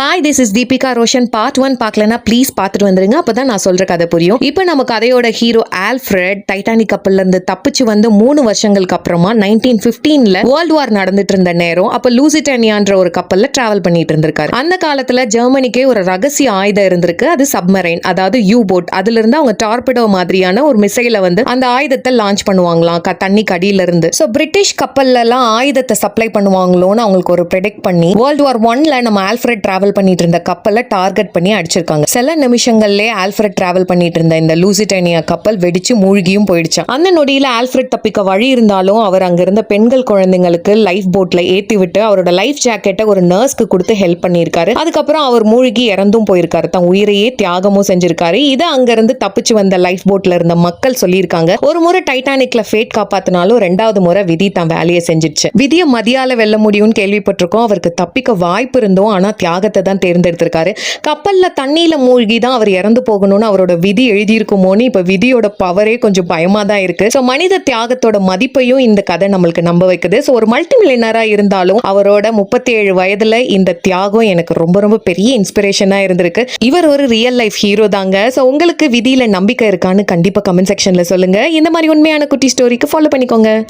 Hi this is Deepika Roshan part one பார்க்கலனா please பார்த்துட்டு வந்துருங்க. அப்பதான் நான் சொல்கிற கதை புரியும். இப்போ நம்ம கதையோட ஹீரோ ஆல்ஃப்ரெட் டைட்டானிக் கப்பல்லேருந்து தப்பிச்சு வந்து மூணு வருஷங்களுக்கு அப்புறமா நைன்டீன் ஃபிஃப்டீனில் வேர்ல்டு வார் நடந்துட்டு இருந்த நேரம் அப்போ லூசிட்டானியான்ற ஒரு கப்பலில் ட்ராவல் பண்ணிட்டு இருந்திருக்காரு. அந்த காலத்தில் ஜெர்மனிக்கே ஒரு ரகசிய ஆயுதம் இருந்திருக்கு. அது சப்மரைன் அதாவது யூ போட் அதுலேருந்து அவங்க டார்பிடோ மாதிரியான ஒரு மிசைலை வந்து அந்த ஆயுதத்தை லான்ச் பண்ணுவாங்களாம். தண்ணி கடியிலிருந்து. ஸோ பிரிட்டிஷ் கப்பல்லலாம் ஆயுதத்தை சப்ளை பண்ணுவாங்களோன்னு அவங்களுக்கு ஒரு ப்ரெடிக்ட் பண்ணி வேர்ல்டு வார் ஒன்ல நம்ம ஆல்ஃப்ரெட் டிராவல் பண்ணிட்டு இருந்த கப்பலை டார்கெட் பண்ணி அடிச்சிருக்காங்க. சில நிமிஷங்கள்லயே ஆல்ஃபிரட் டிராவல் பண்ணிட்டு இருந்த இந்த லூசிட்டேனியா கப்பல் வெடிச்சு மூழ்கியும் போயிடுச்சு அந்த நொடியில ஆல்ஃபிரட் தப்பிக்க வழி இருந்தாலும் அவர் அங்கிருந்த பெண்கள் குழந்தைங்களுக்கு லைஃப் போட்ல ஏத்தி விட்டு அவரோட லைஃப் ஜாக்கெட்டை ஒரு நர்ஸ்க்கு கொடுத்து ஹெல்ப் பண்ணியிருக்காரு. அதுக்கப்புறம் அவர் மூழ்கி இறந்தும் போயிருக்காரு. தன் உயிரையே தியாகமும் செஞ்சிருக்காரு. இதை அங்கிருந்து தப்பிச்சு வந்த லைஃப் போட்ல இருந்த மக்கள் சொல்லியிருக்காங்க. ஒரு முறை டைட்டானிக்ல ஃபேட் காப்பாத்தினாலும் ரெண்டாவது முறை விதி தன் வேலையை செஞ்சிருச்சு. விதியை மதியால வெல்ல முடியும்னு கேள்விப்பட்டிருக்கோம். அவருக்கு தப்பிக்க வாய்ப்பு இருந்தோம். ஆனா தியாகத்தை தான் தேர்ந்தெடுத்திருக்காரு. கப்பல்ல தண்ணியில் மூழ்கி தான் அவர் இறந்து போகணும்னு அவரோட விதி எழுதியிருக்குமோன்னு இப்ப விதியோட பவரே கொஞ்சம் பயமா தான் இருக்கு. ஸோ மனித தியாகத்தோட மதிப்பையும் இந்த கதை நம்மளுக்கு நம்ப வைக்குது. ஸோ ஒரு மல்டி இருந்தாலும் அவரோட முப்பத்தி ஏழு வயதுல இந்த தியாகம் எனக்கு ரொம்ப ரொம்ப பெரிய இன்ஸ்பிரேஷனா இருந்திருக்கு. இவர் ஒரு ரியல் லைஃப் ஹீரோ தாங்க. ஸோ உங்களுக்கு விதியில நம்பிக்கை இருக்கான்னு கண்டிப்பா கமெண்ட் செக்ஷன்ல சொல்லுங்க. இந்த மாதிரி உண்மையான குட்டி ஸ்டோரிக்கு ஃபாலோ பண்ணிக்கோங்க.